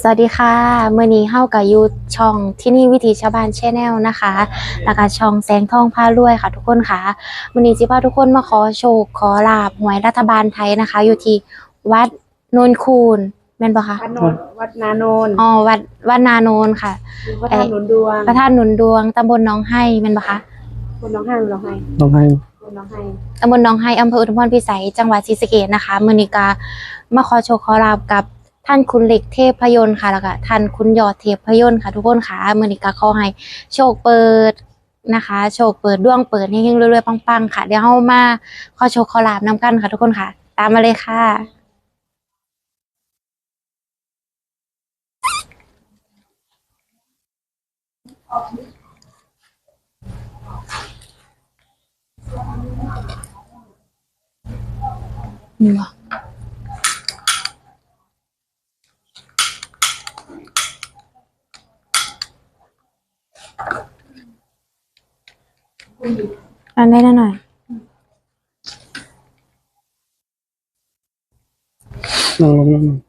สวัสดีค่ะเมื่อนี้เฮากับยูช่องที่นี่วิถีชาวบ้านแชนแนลนะคะแล้วก็ช่องแสงทองพารวยค่ะ ทุกคนค่ะมื่อนี้จิพาทุกคนมาขอโชคขอลาบหวยรัฐบาลไทยนะคะ อยู่ที่วัดโนนคูนแม่นปะคะวัดโนนวัดนาโนนอ๋อวัดวัดนาโนนค่ะวัดท่าหนุนดวงพระธาตุหนุนดวงตำบลหนองไห้แม่นปะคะคนน้องให้คนน้องให้น้องให้คนน้องให้ตำบลหนองไห้อำเภออุทุมพรพิสัย จังหวัดศรีสะเกษนะคะมื่อนี้กามาขอโชคขอลาบกับ ท่านคุณเหล็กเทพยนต์ค่ะแล้วก็ท่านคุณยอดเทพยนต์ค่ะ ทุกคนค่ะมือนี้กาขอให้โชคเปิดนะคะ โชคเปิดดวงเปิดเฮงๆรวยๆปังๆค่ะ เดี๋ยวเฮามาขอโชคขอลาบนํกันค่ะทุกคนค่ะ ตามมาเลยค่ะนี่วะ อันได้หน่อยนั่งลงนั่งลง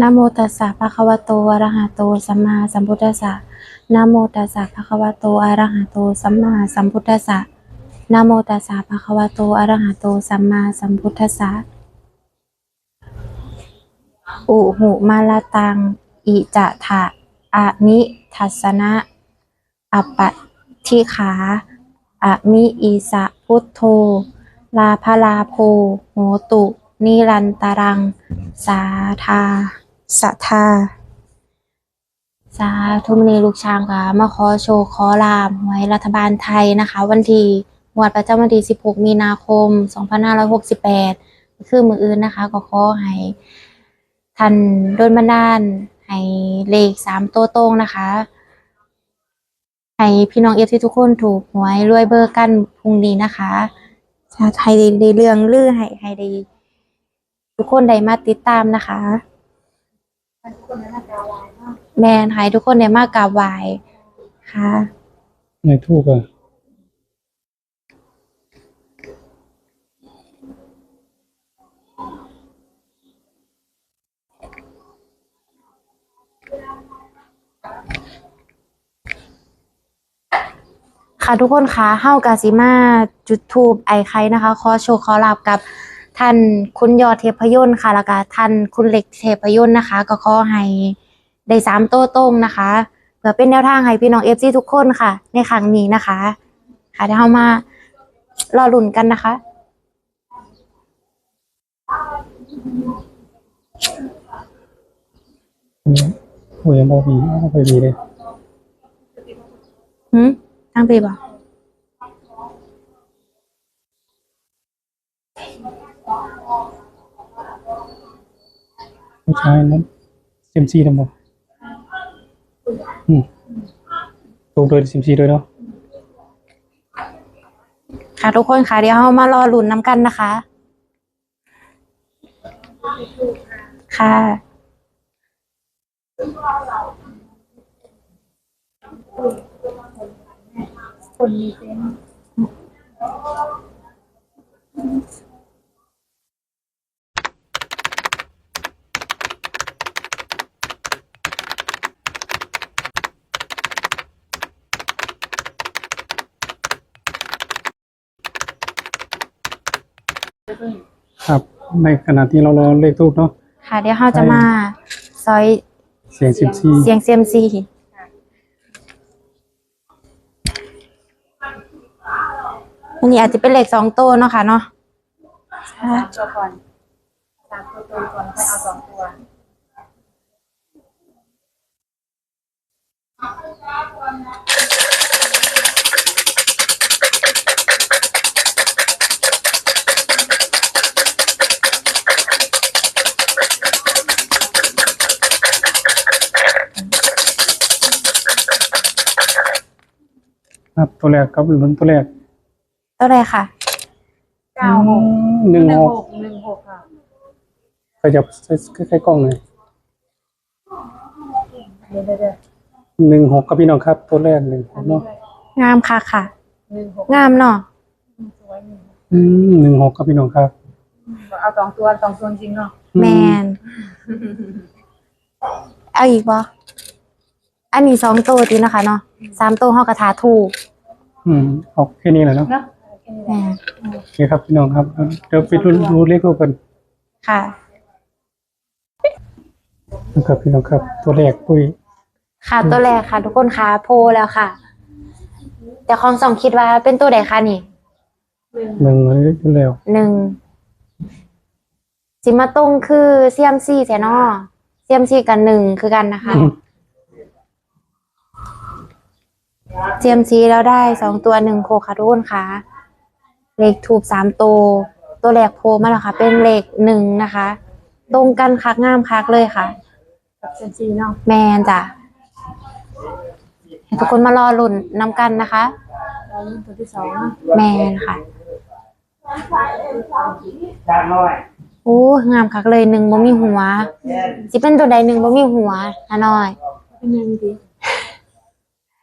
นะโมตัสสะภะคะวะโตอะระหะโตสัมมาสัมพุทธัสสะนะโมตัสสะภะคะวะโตอะระหะโตสัมมาสัมพุทธัสสะนะโมตัสสะภะคะวะโตอะระหะโตสัมมาสัมพุทธัสสะอุหุมาลาตัง อิจะถะอะนิทัสนะอัปปทิขาอะมิอีสะพุทโธ ลาภลาโพโหตุ นิรันตรัง สาธา สัทธาสาธุมณีลูกช้างค่ะมาขอโชว์ขอลาบหวยรัฐบาลไทยนะคะ วันที่งวดประจำวันที่ 16 มีนาคม 2568 คือมืออื่นนะคะ ก็ขอให้ท่านโดนบันดาล ให้เลขสามตัวตรงนะคะ ให้พี่น้องเอฟที่ทุกคนถูกหวยรวยเบอร์กันพรุ่งนี้นะคะชาไทยได้ได้เรื่องลือให้ให้ได้ทุกคนได้มาติดตามนะคะ แมนให้ทุกคนได้มากราบไหว้ค่ะ ในทูกอะค่ะทุกคนคะเฮากาสิมาจุดทูบไอไข่นะคะ ขอโชว์ขอลาบกับ ท่านคุณยอดเทพยนต์ค่ะแล้วก็ท่านคุณเล็กเทพยนต์นะคะ ก็ขอให้ได้สามโต้ตรงนะคะเพื่อเป็นแนวทางให้พี่น้องเอฟซีทุกคนค่ะ ในครั้งนี้นะคะ ค่ะเดี๋ยวเฮามารอลุ้นกันนะคะ โอ้ยยังบอบีเอาไปดีเลยหืมตั้งปีบ่ ผู้ชายนั้นเซมซีทำบ่อืมถูกโดยเซมซีด้วยเนาะค่ะทุกคนค่ะเดี๋ยวเฮามารอลุ้นน้ำกันนะคะ ค่ะคนมีเซน ครับ ในขณะที่เรารอเลขทูบเนาะค่ะ เดี๋ยวเราจะมาซอยเสียงเซมซีเสียงเซียมซีอันนี้อาจจะเป็นเลขสองตัวเนาะค่ะเนาะสามตัวก่อนสามตัวตรงก่อนค่อยเอาสองตัว ครับตัวแรกครับลุ้นตัวแรกตัวใดค่ะเก้าหกหนึ่งหนึ่งหหกกหนึ่งหกค่ะขยับใกล้ๆกล้องหน่อยเดี๋ยวเดี๋ยวเดี๋ยวหนึ่งหกครับพี่น้องครับ ตัวแรกหนึ่งหอักนนี้เนาะด้วยงามค่ะค่ะหนึ่งหกงามเนาะสวยหนึ่งอืมหนึ่งหกครับพี่น้องครับ เอาสองตัวสองตัวจริงเนาะแมนเอาอีกบ่ อันนี้สองตัวดีนะคะเนาะสามตัวห้อกระถาถูกอืมเอาแค่นี้แหละเนาะเนาะแค่นี้แหแมละนโอเคครับพี่น้องครับเดี๋ยวไปรุ่นรู้เลขกันค่ะ นะครับพี่น้องครับ ตัวแรกปุ้ยค่ะตัวแรกค่ะ ทุกคนค่ะโพลแล้วค่ะ แต่ของสองคิดว่าเป็นตัวใดคะนี่หนึ่งหนึ่งอยู่แล้วหนึ่งสิมาตรงคือเซียมซีแทนอเซียมซีกันหนึ่งคือกันนะคะ เซียมซีแล้วได้สองตัวหนึ่งโคค่ะทุกคนค่ะ เลขถูกสามตัวตัวแรกโพลมาแล้วค่ะ เป็นเลขหนึ่งนะคะ ตรงกันคักงามคักเลยค่ะกับเซนซีเนาะแมนจ้ะให้ทุกคนมารอลุ่นนำกันนะคะเราลุ้นตัวที่สองเนาะแมนค่ะโอ้งามคักเลยหนึ่งบ่มีหัวสิเป็นตัวใดหนึ่งบ่มีหัวฮานอยเป็นยังไงดี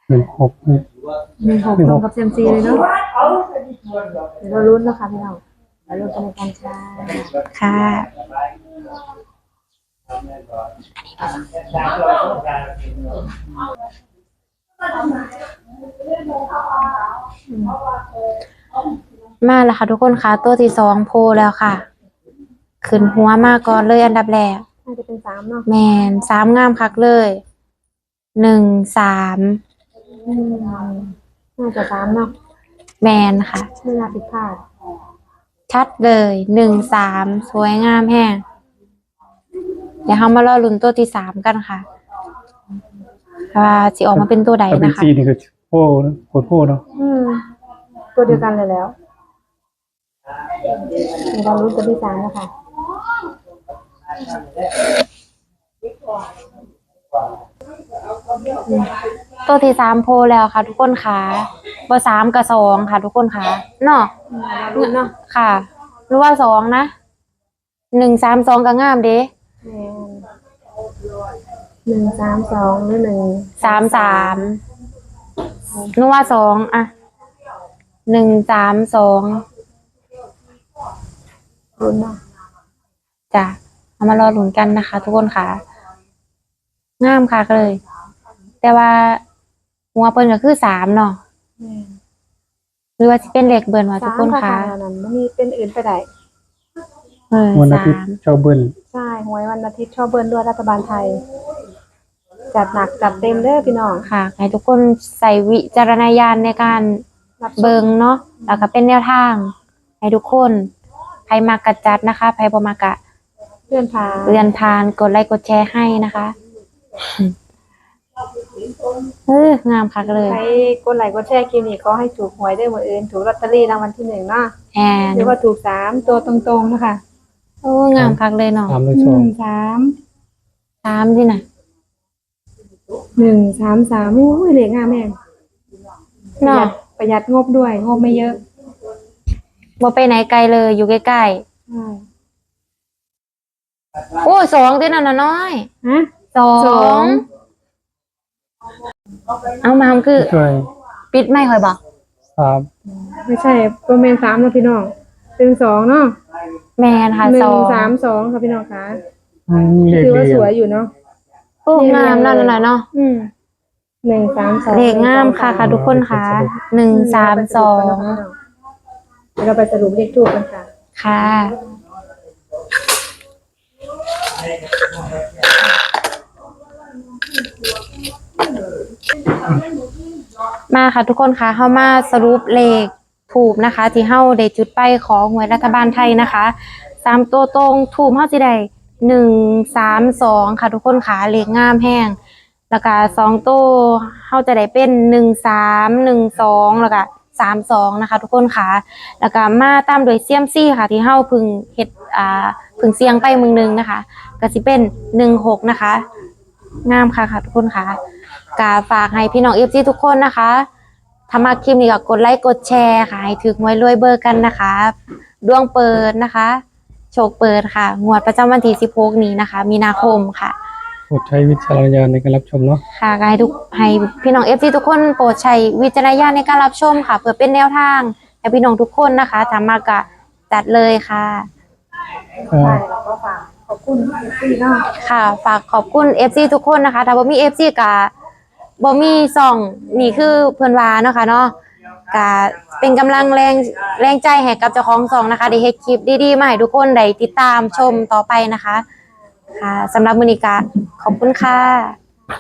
หนึ่งหกนี่หนึ่งหกหนึ่งตหรกงกับเซนซีเลยเนาะเดี๋ยวเราลุ้นแล้วค่ะพี่น้องเราลุ้นกันในการค่ะค่ะ มาแล้วค่ะทุกคนค่ะ ตัวที่สองโพลแล้วค่ะ ขึ้นหัวมาก่อนเลยอันดับแรกน่าจะเป็นสามเนาะแมนสามงามคักเลย หนึ่งสาม อืมน่าจะสามเนาะแมนค่ะ ไม่น่าผิดพลาดชัดเลยหนึ่งสามสวยงามแห้งเดี๋ยวเรามารอลุ้นตัวที่สามกันค่ะว่าสิออกมาเป็นตัวใดถ้าเป็นนะคะ ซีนี่คือโอ้นะโคตรโอ้เนาะอืม ตัวเดียวกันเลยแล้วเดี๋ยวเราลุ้นตัวที่สามนะคะ ตัวที่สามโพลแล้วค่ะ ทุกคนค่ะเบอร์สามกับสองค่ะ ทุกคนค่ะเนาะเราลุ้นเนาะค่ะรู้ว่าสองนะหนึ่งสามสองก็งามเด้แมนหนึ่งสามสองหรือหนึ่งสามสามนึกว่าสองอะหนึ่งสามสองลุ้นเนาะจ้ะเอามารอลุ้นกันนะคะ ทุกคนค่ะ งามค่ะเลย แต่ว่า หัวเปิ้นก็คือสามเนาะแม่นหรือว่าจะเป็นเหล็กเบิร์นว่าทุกคนค่ะสามนั้นมันมีเป็นอื่นไปได้เออวันอาทิตสาย์มเจ้าเบิ้ลใช่หวยวันอาทิตย์ชอบเบิ้ลด้วยรัฐบาลไทย จัดหนักจัดเต็มเด้อพี่น้องค่ะ ให้ทุกคนใส่วิจารณญาณในการรับชมเบิงเนาะแล้วก็เป็นแนวทาง ให้ทุกคนใครมากระจัดนะคะใครบ่มากะเพื่อนพาเรียนทานกดไลค์กดแชร์ให้นะคะ เอองามคักเลย ใครกดไลค์กดแชร์คลิปนี้ก็ให้ถูกหวยได้หมดอื่น ถูกลอตเตอรี่รางวัลที่หนึ่งเนาะแอนหรือว่าถูกสามตัวตรงๆนะคะโอ้งามคักเลยเนาะตามด้วยหสอนึ่งงสามสามที่น่ะหนึ่งสามสามอุ้ยเหล็กงามแม่งประหยัเนาะดประหยัดงบด้วย งบไม่เยอะบ่ไปไหนไกลเลยอยู่ใกล้ใช่ๆโอ้สองที่นั่นน่ะน้อยฮะสอสองง เอามาคือ ช่วยปิดไม่ค่อยบอกสามไม่ใช่ประมาณสามนะพี่น้องเป็นสองเนาะแมนค่ะหนึ่สงองสามสองค่ะพี่น้องคะอืมเลขถือว่าเรียสงวยอยู่เนาะ โอ้งามนั่นน่ะเนาะอืมหนึ่งสามสองเลขงามค่ะค่ะทุกคนค่ะหนึ่งสามสองเดี๋ยวเราไปสรุปเลขทูปกันค่ะ ค่ะ มาค่ะทุกคนค่ะเข้ามาสรุปเลขถูกนะคะ ที่เฮาได้จุดไปของหวยรัฐบาลไทยนะคะสามตัวตรงถูกเฮาสิได้หนึ่งสามสองค่ะทุกคนค่ะเลขงามแห้งแล้วก็สองตัวเฮาจะได้เป็นหนึ่งสามหนึ่งสองแล้วก็สามสองนะคะ ทุกคนค่ะแล้วก็มาตามโดยเซียมซี่ค่ะ ที่เฮาพึงเฮ็ดอ่าพึงเสียงไปมึงหนึงนะคะ ก็สิเป็นหนึ่งหกนะคะ งามค่ะค่ะทุกคนค่ะ กาฝากให้พี่น้องเอฟซีทุกคนนะคะถ้ามาคลิปนี้ก็กดไลค์กดแชร์ค่ะ ให้ถึกหวยรวยเบอร์กันนะคะ ดวงเปิดนะคะ โชคเปิดค่ะ งวดประจำวันที่16นี้นะคะ มีนาคมค่ะโปรดใช้วิจารณญาณในการรับชมเนาะค่ะก็ให้ทุกให้พี่น้องเอฟซีทุกคนโปรดใช้วิจารณญาณในการรับชมค่ะ เพื่อเป็นแนวทางให้พี่น้องทุกคนนะคะทำมากะจัดเลยค่ะอ่าใช่แล้วก็ฝากขอบคุณพี่เนาะค่ะ ฝากขอบคุณ FC ทุกคนนะคะถ้าบ่มี FC กะ บ่มีส่องนี่คือเพิ่นว่าเนาะค่ะเนาะกะเป็นกำลังแรงแรงใจให้กับเจ้าของส่องนะคะได้เฮ็ดคลิปดีๆมาให้ทุกคนได้ติดตามชมต่อไปนะคะ ค่ะสำหรับมื้อนี้กะขอบคุณค่ะ